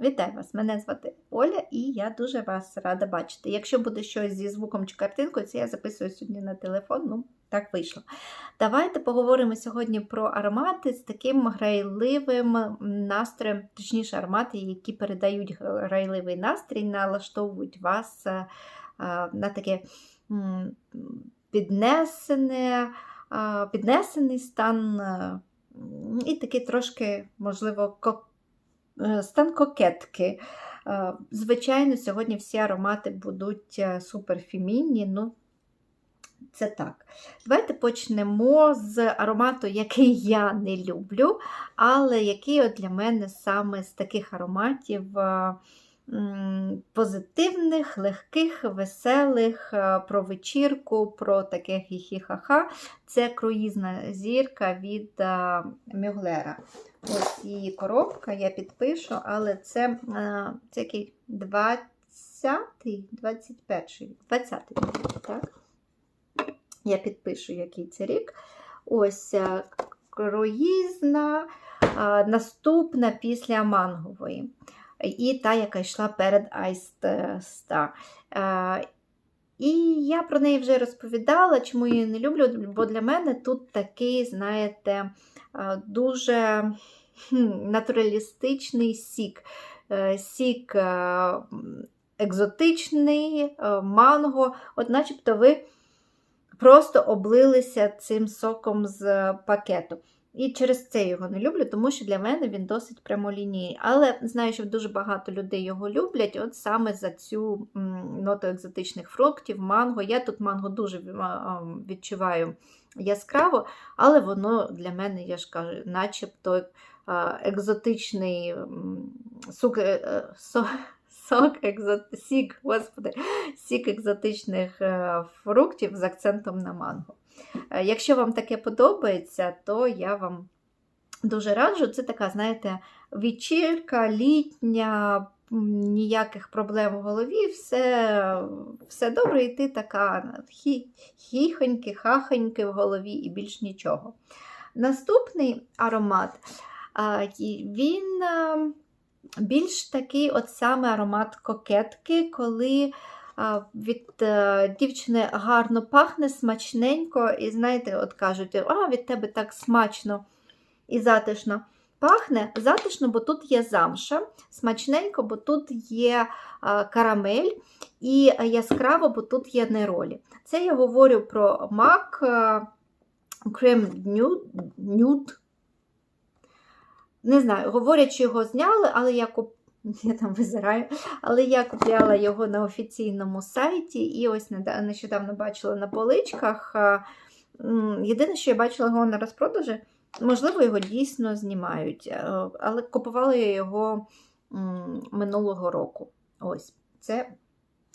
Вітаю вас! Мене звати Оля і я дуже вас рада бачити. Якщо буде щось зі звуком чи картинкою, це я записую сьогодні на телефон, ну так вийшло. Давайте поговоримо сьогодні про аромати з таким грайливим настроєм, точніше, аромати, які передають грайливий настрій, налаштовують вас е, е, на таке піднесене, е, піднесений стан і такий трошки, можливо, стан кокетки. Е, Звичайно, сьогодні всі аромати будуть е, суперфемінні, ну це так. Давайте почнемо з аромату, який я не люблю, але який от для мене саме з таких ароматів е, позитивних, легких, веселих, е, про вечірку, про таке хі-хі-ха-ха. Це круїзна зірка від е, Мюглера. Ось її коробка, я підпишу, але це, е, це який 20-й, 21-й, 20-й, так? Я підпишу, який це рік. Ось е, круїзна, е, наступна після мангової. І та, яка йшла перед. Е, І я про неї вже розповідала, чому її не люблю, бо для мене тут такий, знаєте, дуже натуралістичний сік. Е, Сік е, екзотичний, е, манго, от начебто ви просто облилися цим соком з пакету. І через це його не люблю, тому що для мене він досить прямолінійний. Але знаю, що дуже багато людей його люблять, от саме за цю ноту екзотичних фруктів, манго. Я тут манго дуже відчуваю яскраво, але воно для мене, я ж кажу, начебто екзотичний сук, е, е, со- сок, екзот, сік, господи, сік екзотичних е, фруктів з акцентом на манго. Якщо вам таке подобається, то я вам дуже раджу. Це така, знаєте, вечірка, літня, ніяких проблем в голові, все, все добре, і ти така хі, хіхоньки, хахоньки в голові і більш нічого. Наступний аромат, він більш такий от саме аромат кокетки, коли від е, дівчини гарно пахне, смачненько, і знаєте, от кажуть, а від тебе так смачно і затишно. Пахне затишно, бо тут є замша, смачненько, бо тут є карамель, і яскраво, бо тут є неролі. Це я говорю про мак крем нюд. Не знаю, говорять, що його зняли, але я куп... я там визираю, але я купляла його на офіційному сайті і ось нещодавно бачила на поличках. Єдине, що я бачила його на розпродажі, можливо, його дійсно знімають, е, але купувала я його минулого року. Ось, це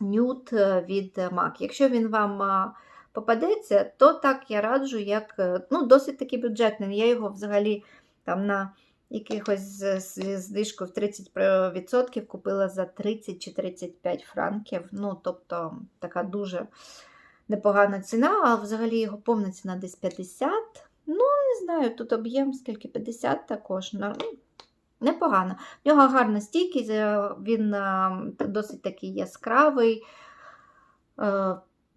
нюд е, від MAC. Якщо він вам попадеться, то так я раджу, як е, ну, досить таки бюджетний. Я його взагалі там на якихось з- з- знижку в 30% купила за 30 чи 35 франків. Ну, тобто така дуже непогана ціна, а взагалі його повна ціна десь 50. Ну, не знаю, тут об'єм скільки 50 також. ну, Непогано. В нього гарна стійкість, е, він е, досить такий яскравий, е,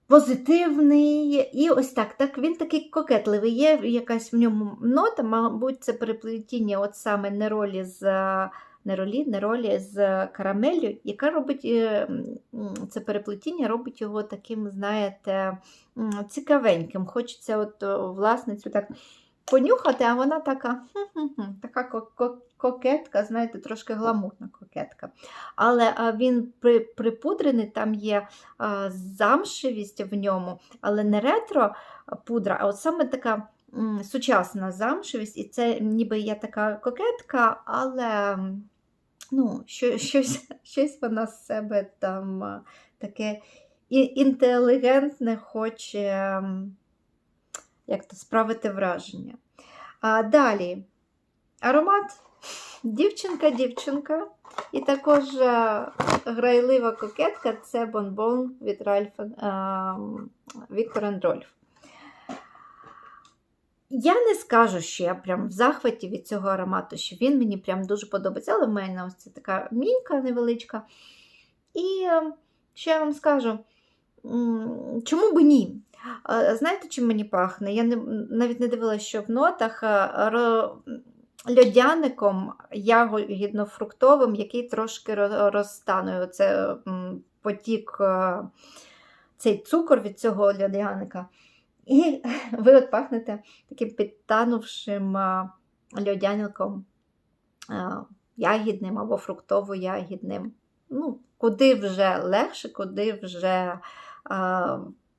позитивний. І ось так, так він такий кокетливий. Є якась в ньому нота, мабуть, це переплетіння от саме неролі з е, неролі, неролі з карамеллю, яка робить е, це переплетіння робить його таким, знаєте, цікавеньким. Хочеться от о, власницю так понюхати, а вона така, така ко- ко- кокетка, знаєте, трошки гламурна кокетка. Але він при, припудрений, там є замшевість в ньому, але не ретро пудра, а от саме така сучасна замшевість. І це ніби є така кокетка, але ну, що, щось, щось вона з себе там таке інтелігентне хоче м, як то справити враження. А далі аромат дівчинка-дівчинка. І також е, грайлива кокетка це бонбон від Ральфа е, Віктор Рольф. Я не скажу, що я прям в захваті від цього аромату, що він мені прям дуже подобається. Але в мене ось це така мінька невеличка. І е, що я вам скажу? Чому б ні? Знаєте, чим мені пахне? Я не, навіть не дивилася, що в нотах льодяником ягідно-фруктовим, який трошки ро- розтанує. Оце м, потік, цей цукор від цього льодяника. І ви от пахнете таким підтанувшим льодяником ягідним або фруктово-ягідним. Ну, куди вже легше, куди вже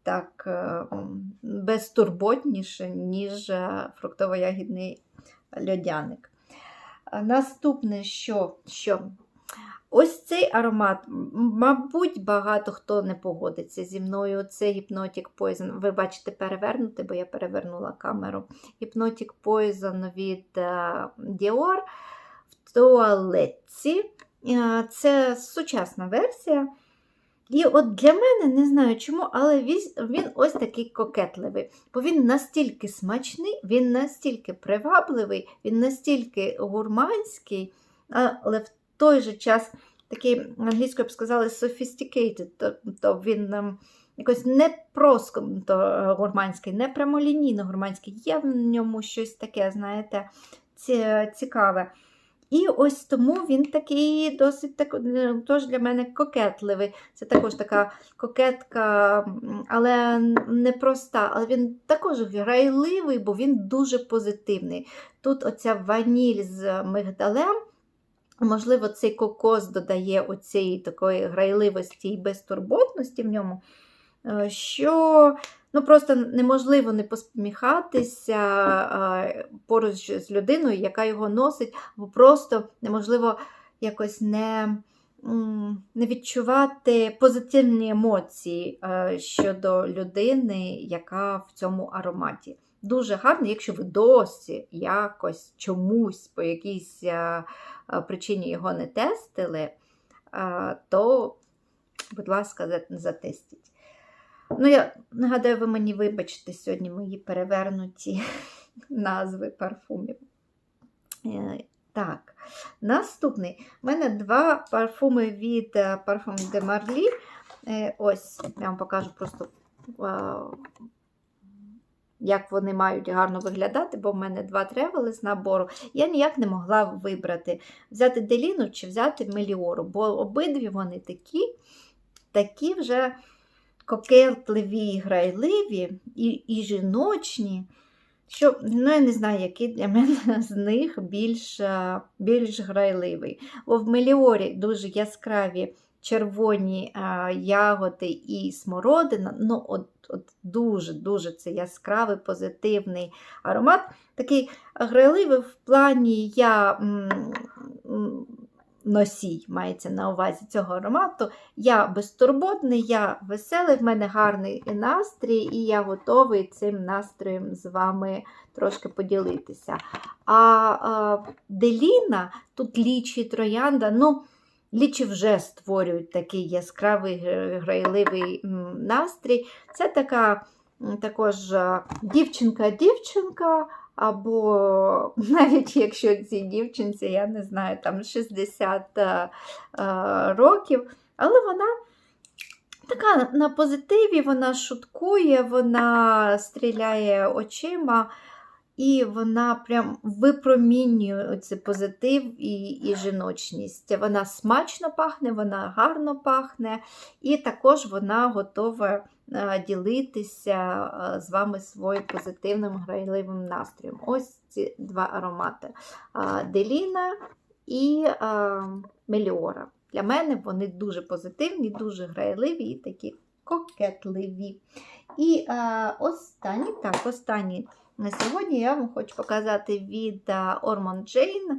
так е, безтурботніше, ніж е, фруктово-ягідний льодяник. Наступне, що, що ось цей аромат, мабуть, багато хто не погодиться зі мною. Це Hypnotic Poison. Ви бачите перевернути, бо я перевернула камеру. Hypnotic Poison від е, Dior в туалетці. Це сучасна версія. І от для мене, не знаю чому, але він ось такий кокетливий. Бо він настільки смачний, він настільки привабливий, він настільки гурманський, але в той же час такий, англійською б сказали, sophisticated, тобто він ем, якось не просто е, гурманський, не прямолінійно гурманський. Є в ньому щось таке, знаєте, ці- цікаве. І ось тому він такий досить так, е, тож для мене кокетливий. Це також така кокетка, але не проста. Але він також грайливий, бо він дуже позитивний. Тут оця ваніль з мигдалем. Можливо, цей кокос додає оцієї такої грайливості і безтурботності в ньому, е, що ну, просто неможливо не посміхатися поруч з людиною, яка його носить, або просто неможливо якось не, не відчувати позитивні емоції е, щодо людини, яка в цьому ароматі. Дуже гарно, якщо ви досі якось чомусь по якійсь е, е, причині його не тестили, то, будь ласка, за- затестіть. Ну, я нагадаю, ви мені вибачте сьогодні мої перевернуті назви парфумів. Е, Так, наступний. У мене два парфуми від е, Parfum de Marly. Е, Ось, я вам покажу просто, як вони мають гарно виглядати, бо в мене два тревели з набору. Я ніяк не могла вибрати, взяти Деліну чи взяти Меліору, бо обидві вони такі, такі вже кокетливі і грайливі, і, і жіночні. Що, ну, я не знаю, який для мене з них більш, е, більш грайливий. Бо в Меліорі дуже яскраві червоні а, ягоди і смородина. Ну, от, дуже-дуже це яскравий, позитивний аромат. Такий грайливий в плані я м, носій, мається на увазі цього аромату. Я безтурботний, я веселий, в мене гарний настрій, і я готовий цим настроєм з вами трошки поділитися. А, а Деліна, тут лічі троянда, ну, лічі вже створюють такий яскравий грайливий настрій. Це така також дівчинка-дівчинка. Або навіть якщо цій дівчинці, я не знаю, там 60 е, е, років, але вона така на позитиві, вона шуткує, вона стріляє очима, і вона прям випромінює цей позитив і, і жіночність. Вона смачно пахне, вона гарно пахне, і також вона готова ділитися е, з вами своїм позитивним грайливим настроєм. Ось ці два аромати: Е, Деліна і е, Меліора. Для мене вони дуже позитивні, дуже грайливі і такі кокетливі. І е, останні, так, останні на сьогодні я вам хочу показати від е, Ormond Jane,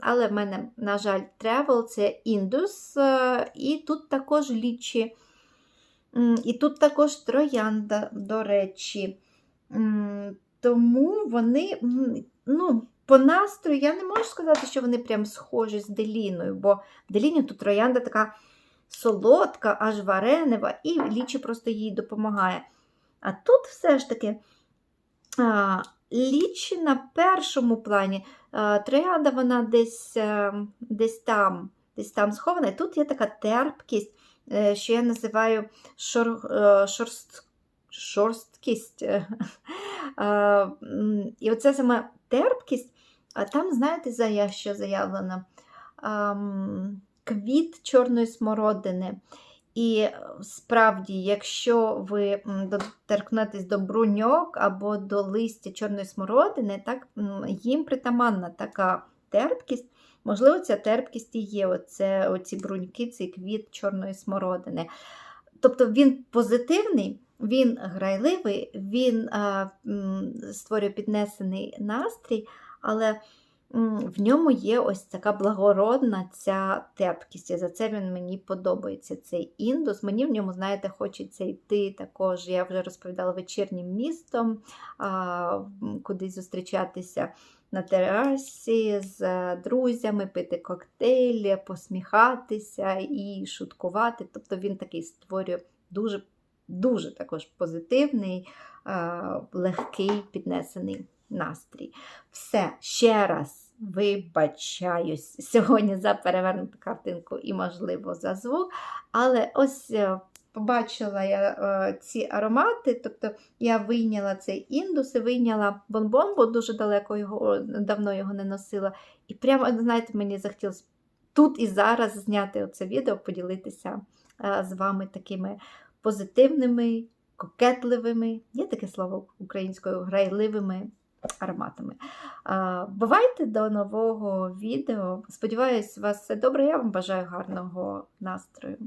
але в мене, на жаль, Travel це е, і тут також лічі. І тут також троянда, до речі. Тому вони, ну, по настрою, я не можу сказати, що вони прям схожі з Деліною, бо в Деліні тут троянда така солодка, аж варенева, і лічі просто їй допомагає. А тут все ж таки а, лічі на першому плані. Е, Троянда вона десь, е, десь там, десь там схована. І тут є така терпкість, що я називаю шор, е, шорст, шорсткість. Е, І оце саме терпкість, а там, знаєте, за що заявлено? Квіт чорної смородини. І е, справді, якщо ви доторкнетесь до бруньок або до листя чорної смородини, так, їм притаманна така терпкість. Можливо, ця терпкість і є оце, оці бруньки, цей квіт чорної смородини. Тобто він позитивний, він грайливий, він а, м, створює піднесений настрій, але в ньому є ось така благородна ця терпкість. І за це він мені подобається. Цей індус. Мені в ньому, знаєте, хочеться йти також. Я вже розповідала вечірнім містом, кудись зустрічатися на терасі з е, друзями, пити коктейлі, посміхатися і шуткувати. Тобто він такий створює дуже, дуже також позитивний, легкий, піднесений настрій. Все, ще раз вибачаюсь сьогодні за перевернуту картинку і, можливо, за звук. Але ось е, побачила я е, ці аромати, тобто я вийняла цей індус і вийняла бонбон, бо дуже далеко його, давно його не носила. І прямо, знаєте, мені захотілося тут і зараз зняти оце відео, поділитися е, з вами такими позитивними, кокетливими, є таке слово українською, грайливими ароматами. Бувайте до нового відео. Сподіваюсь, у вас все добре. Я вам бажаю гарного настрою.